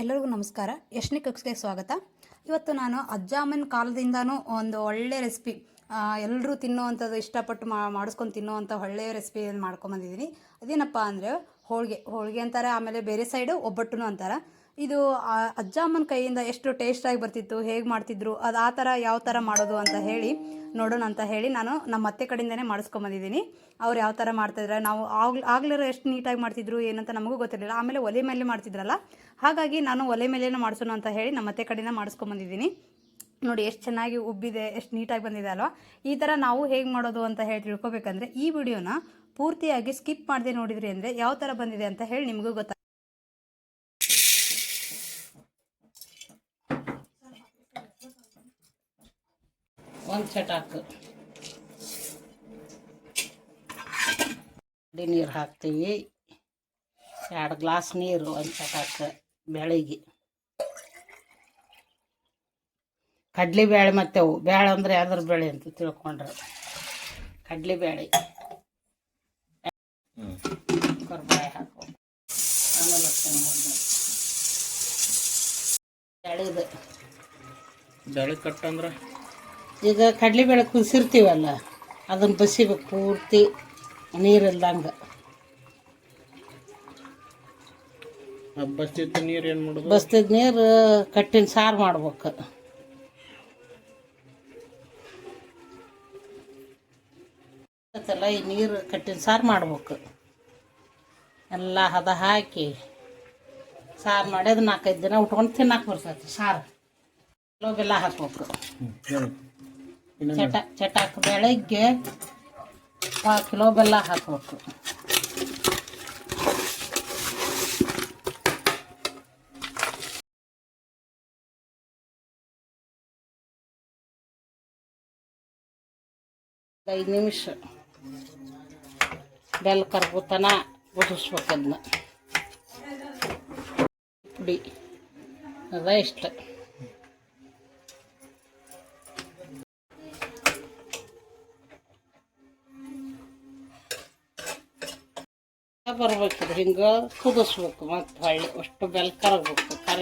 ಎಲ್ಲರಿಗೂ ನಮಸ್ಕಾರ. ಯಶ್ನಿ ಕುಕ್ಸ್ಗೆ ಸ್ವಾಗತ. ಇವತ್ತು ನಾನು ಅಜ್ಜಾಮನ್ ಕಾಲದಿಂದನೂ ಒಂದು ಒಳ್ಳೆ ರೆಸಿಪಿ ಎಲ್ಲರೂ ತಿನ್ನುವಂಥದ್ದು ಇಷ್ಟಪಟ್ಟು ಮಾ, ಮಾಡಿಸ್ಕೊಂಡು ತಿನ್ನುವಂಥ ಒಳ್ಳೆಯ ರೆಸಿಪಿ ಮಾಡ್ಕೊಂಬಂದಿದ್ದೀನಿ. ಅದೇನಪ್ಪ ಅಂದರೆ ಹೋಳಿಗೆ ಹೋಳಿಗೆ ಅಂತಾರೆ, ಆಮೇಲೆ ಬೇರೆ ಸೈಡು ಒಬ್ಬಟ್ಟು ಅಂತಾರೆ. ಇದು ಅಜ್ಜಮ್ಮನ ಕೈಯಿಂದ ಎಷ್ಟು ಟೇಸ್ಟಾಗಿ ಬರ್ತಿತ್ತು, ಹೇಗೆ ಮಾಡ್ತಿದ್ರು, ಅದು ಆ ಥರ ಯಾವ ಥರ ಮಾಡೋದು ಅಂತ ಹೇಳಿ ನೋಡೋಣ ಅಂತ ಹೇಳಿ ನಾನು ನಮ್ಮ ಅತ್ತೆ ಕಡೆಯಿಂದನೇ ಮಾಡಿಸ್ಕೊಂಬಂದಿದ್ದೀನಿ ಅವ್ರು ಯಾವ ಥರ ಮಾಡ್ತಿದ್ರೆ, ನಾವು ಆಗ್ಲ, ಆಗ್ಲಿರೋ ಎಷ್ಟು ನೀಟಾಗಿ ಮಾಡ್ತಿದ್ರು, ಏನಂತ ನಮಗೂ ಗೊತ್ತಿರಲಿಲ್ಲ. ಆಮೇಲೆ ಒಲೆ ಮೇಲೆ ಮಾಡ್ತಿದ್ರಲ್ಲ, ಹಾಗಾಗಿ ನಾನು ಒಲೆ ಮೇಲೇನೆ ಮಾಡಿಸೋಣ ಅಂತ ಹೇಳಿ ನಮ್ಮ ಅತ್ತೆ ಕಡೆಯಿಂದ ಮಾಡಿಸ್ಕೊಂಬಂದಿದ್ದೀನಿ ನೋಡಿ ಎಷ್ಟು ಚೆನ್ನಾಗಿ ಉಬ್ಬಿದೆ, ಎಷ್ಟು ನೀಟಾಗಿ ಬಂದಿದೆ ಅಲ್ವಾ? ಈ ಥರ ನಾವು ಹೇಗೆ ಮಾಡೋದು ಅಂತ ಹೇಳಿ ತಿಳ್ಕೊಬೇಕಂದ್ರೆ ಈ ವಿಡಿಯೋನ ಪೂರ್ತಿಯಾಗಿ ಸ್ಕಿಪ್ ಮಾಡದೆ ನೋಡಿದ್ರಿ ಅಂದರೆ ಯಾವ ಥರ ಬಂದಿದೆ ಅಂತ ಹೇಳಿ ನಿಮಗೂ ಗೊತ್ತಾಗ ಒಂದು ಚಟಾಕು ನೀರು ಹಾಕ್ತೀವಿ. ಎರಡು ಗ್ಲಾಸ್ ನೀರು ಒಂದು ಚಟಾಕು ಬೆಳಿಗ್ಗೆ. ಕಡ್ಲಿ ಬೇಳೆ ಮತ್ತೆ ಅವು. ಬೇಳೆ ಅಂದ್ರೆ ಯಾವ್ದ್ರ ಬೇಳೆ ಅಂತ ತಿಳ್ಕೊಂಡ್ರೆ. ಕಡ್ಲಿ ಬೇಳೆ. ಕೊರ್ಬಾಯಿ ಹಾಕು. ಆಮೇಲೆ ಎಳೆದು ಕಟ್ಟಂದ್ರೆ ಕಟ್ ಅಂದ್ರೆ? ಈಗ ಕಡಲೆಬೇಳೆ ಕುದಿಸಿರ್ತೀವಲ್ಲ ಅದನ್ನು ಬಸಿಬೇಕು ಪೂರ್ತಿ ನೀರಿಲ್ದಂಗೆ. ಬಸ್ತಿತ್ತು ನೀರು ಏನು ಮಾಡೋದು ಬಸ್ತಿದ್ದ ನೀರು ಕಟ್ಟಿನ ಸಾರು ಮಾಡ್ಬೇಕು. ಈ ನೀರು ಕಟ್ಟಿನ ಸಾರು ಮಾಡ್ಬೇಕು. ಎಲ್ಲ ಹದ ಹಾಕಿ ಸಾರು ಮಾಡಿ ಅದು ನಾಲ್ಕೈದು ದಿನ ಉಟ್ಕೊಂಡು ತಿನ್ನಕ್ಕೆ ಬರ್ತೈತಿ ಸಾರು. ಬೆಲ್ಲ ಹಾಕ್ಬೇಕು. ಚಟ ಚಟಾಕ್ ಬೆಳಗ್ಗೆ ಕಿಲೋ ಬೆಲ್ಲ ಹಾಕ್ಬೇಕು. ಐದು ನಿಮಿಷ. ಬೆಲ್ಲ ಕರ್ಗುತನ ಅದನ್ನ ಪುಡಿ. ಅದ ಇಷ್ಟ. ಬರ್ಬೇಕು ಹಿಂಗೆ ಕುದಿಸ್ಬೇಕು ಮತ್ತು ಹೊಳ್ಳಿ ಅಷ್ಟು ಬೆಲ್ ಕರಗಬೇಕು. ಕರ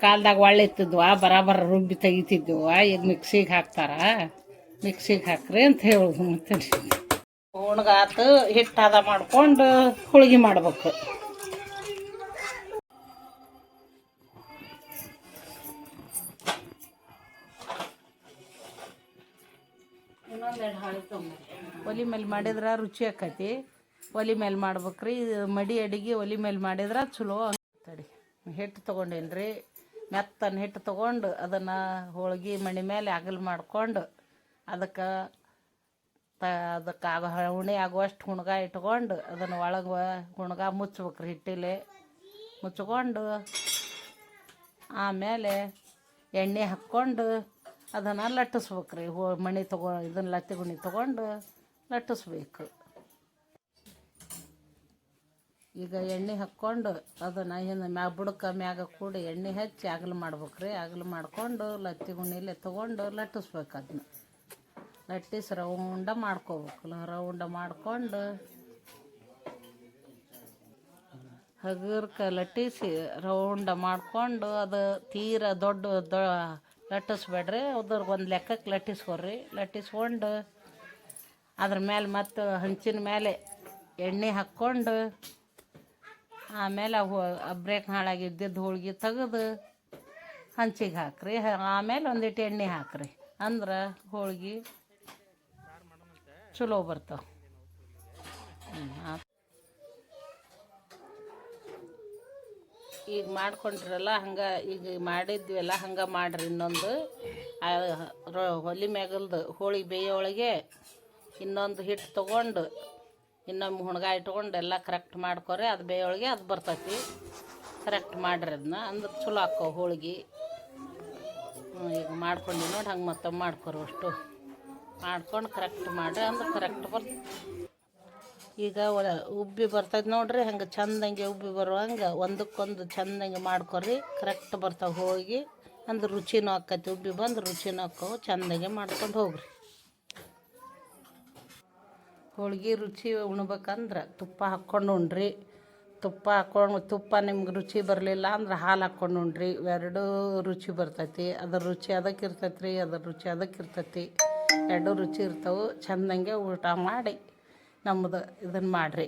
ಕಾಲ್ದಾಗ ಒಳ್ಳೆ ಇತ್ತಿದ್ವ? ಬರಾಬರ ರುಬ್ಬಿ ತೆಗಿತಿದ್ವ ಈಗ ಮಿಕ್ಸಿಗೆ ಹಾಕ್ತಾರ? ಮಿಕ್ಸಿಗೆ ಹಾಕ್ರಿ ಅಂತ ಹೇಳುದು ಮತ್ತೆ. ಒಣಗಾತು, ಹಿಟ್ಟು ಹದ ಮಾಡ್ಕೊಂಡು ಹೋಳಿಗೆ ಮಾಡ್ಬೇಕು. ಒಲಿ ಮೇಲೆ ಮಾಡಿದ್ರೆ ರುಚಿ ಆಕತಿ. ಒಲಿ ಮೇಲೆ ಮಾಡ್ಬೇಕ್ರಿ. ಮಡಿ ಅಡಿಗೆ ಒಲಿ ಮೇಲೆ ಮಾಡಿದ್ರೆ ಚಲೋ ತಡಿ ಹಿಟ್ಟು ತೊಗೊಂಡೇನ್ರಿ? ಮೆತ್ತನ ಹಿಟ್ಟು ತೊಗೊಂಡು ಅದನ್ನು ಹೋಳ್ಗೆ ಮಣಿ ಮೇಲೆ ಅಗಲ್ ಮಾಡ್ಕೊಂಡು ಅದಕ್ಕೆ ತ ಅದಕ್ಕೆ ಆಗ ಹುಣಿ ಆಗುವಷ್ಟು ಹುಣ್ಗ ಇಟ್ಕೊಂಡು ಅದನ್ನು ಒಳಗೆ ಹುಣ್ಗ ಮುಚ್ಬೇಕ್ರಿ ಹಿಟ್ಟಿಲೆ. ಮುಚ್ಕೊಂಡು ಆಮೇಲೆ ಎಣ್ಣೆ ಹಾಕ್ಕೊಂಡು ಅದನ್ನು ಲಟ್ಟಿಸ್ಬೇಕ್ರಿ. ಹೋ, ಮಣಿ ತಗೋ, ಇದನ್ನು ಲತ್ತಿ ಗುಣಿ ತೊಗೊಂಡು ಲಟ್ಟಿಸ್ಬೇಕು. ಈಗ ಎಣ್ಣೆ ಹಾಕ್ಕೊಂಡು ಅದನ್ನು ಹಿಂದೆ ಮ್ಯಾಗ ಬುಡಕ ಮ್ಯಾಗ ಕೂಡಿ ಎಣ್ಣೆ ಹಚ್ಚಿ ಅಗಲು ಮಾಡ್ಬೇಕ್ರಿ. ಅಗಲು ಮಾಡ್ಕೊಂಡು ಲತ್ತಿ ಗುಣಿಲೆ ತೊಗೊಂಡು ಲಟ್ಟಿಸ್ಬೇಕು ಅದನ್ನ ಲಟ್ಟಿಸಿ ರೌಂಡ ಮಾಡ್ಕೋಬೇಕು. ರೌಂಡ ಮಾಡಿಕೊಂಡು ಹಗುರ್ಕ ಲಟ್ಟಿಸಿ ರೌಂಡ ಮಾಡಿಕೊಂಡು ಅದು ತೀರ ದೊಡ್ಡ ದೊ ಲಟ್ಟಿಸ್ಬೇಡ್ರಿ ಅದ್ರ ಒಂದು ಲೆಕ್ಕಕ್ಕೆ ಲಟ್ಟಿಸ್ಕೊಡ್ರಿ. ಲಟ್ಟಿಸ್ಕೊಂಡು ಅದ್ರ ಮೇಲೆ ಮತ್ತು ಹಂಚಿನ ಮೇಲೆ ಎಣ್ಣೆ ಹಾಕ್ಕೊಂಡು ಆಮೇಲೆ ಅವು ಬ್ರೇಕ್ ಹಾಳಾಗಿದ್ದಿದ್ದು ಹೋಳ್ಗೆ ತೆಗೆದು ಹಂಚಿಗೆ ಹಾಕ್ರಿ. ಹ- ಆಮೇಲೆ ಒಂದಿಟ್ಟು ಎಣ್ಣೆ ಹಾಕ್ರಿ. ಅಂದ್ರೆ ಹೋಳ್ಗೆ ಚಲೋ ಬರ್ತಾವೆ. ಹ್ಞೂ ಈಗ ಮಾಡ್ಕೊಂಡ್ರಲ್ಲ, ಹಂಗೆ ಈಗ ಮಾಡಿದ್ವಲ್ಲ, ಹಂಗೆ ಮಾಡ್ರಿ ಇನ್ನೊಂದು. ಹೊಲಿ ಮ್ಯಾಗಲ್ದು ಹೋಳಿಗೆ ಬೇಯೊಳಗೆ ಇನ್ನೊಂದು ಹಿಟ್ಟು ತೊಗೊಂಡು, ಇನ್ನೊಮ್ಮೆ ಹುಣ್ಗ ಇಟ್ಕೊಂಡು ಎಲ್ಲ ಕರೆಕ್ಟ್ ಮಾಡ್ಕೊರಿ, ಅದು ಬೇಯೊಳಗೆ ಅದು ಬರ್ತೈತಿ. ಕರೆಕ್ಟ್ ಮಾಡ್ರಿ ಅದನ್ನ ಅಂದ್ರೆ ಚಲೋ ಹಾಕೋ ಹೋಳಿಗೆ. ಈಗ ಮಾಡ್ಕೊಂಡು ನೋಡಿ, ಹಂಗೆ ಮತ್ತೊಮ್ಮೆ ಮಾಡ್ಕೊರಿ ಅಷ್ಟು. ಮಾಡ್ಕೊಂಡು ಕರೆಕ್ಟ್ ಮಾಡಿ ಅಂದ್ರೆ ಕರೆಕ್ಟ್ ಬರ್ತ ಈಗ ಒಳ ಉಬ್ಬಿ ಬರ್ತೈತೆ ನೋಡ್ರಿ, ಹಂಗೆ ಚಂದಂಗೆ ಉಬ್ಬಿ ಬರುವಂಗೆ ಒಂದಕ್ಕೊಂದು ಚಂದಂಗೆ ಮಾಡ್ಕೊರಿ. ಕರೆಕ್ಟ್ ಬರ್ತಾವೆ ಹೋಗಿ ಅಂದ್ರೆ ರುಚಿನೂ ಆಕತಿ, ಉಬ್ಬಿ ಬಂದು ರುಚಿನೂ ಹಾಕೋ ಚಂದಂಗೆ ಮಾಡ್ಕೊಂಡು ಹೋಗ್ರಿ. ಹೋಳ್ಗೆ ರುಚಿ ಉಣ್ಬೇಕಂದ್ರೆ ತುಪ್ಪ ಹಾಕ್ಕೊಂಡು ಉಣ್ರಿ. ತುಪ್ಪ ಹಾಕ್ಕೊಂಡು, ತುಪ್ಪ ನಿಮ್ಗೆ ರುಚಿ ಬರಲಿಲ್ಲ ಅಂದ್ರೆ ಹಾಲು ಹಾಕ್ಕೊಂಡು ಉಣ್ರಿ. ಎರಡೂ ರುಚಿ ಬರ್ತೈತಿ, ಅದ್ರ ರುಚಿ ಅದಕ್ಕೆ ಇರ್ತೈತೆ ರೀ ಅದ್ರ ರುಚಿ ಅದಕ್ಕೆ ಇರ್ತೈತಿ. ಎರಡೂ ರುಚಿ ಇರ್ತವೆ, ಚಂದಂಗೆ ಊಟ ಮಾಡಿ. ನಮ್ಮದು ಇದನ್ನು ಮಾಡಿರಿ.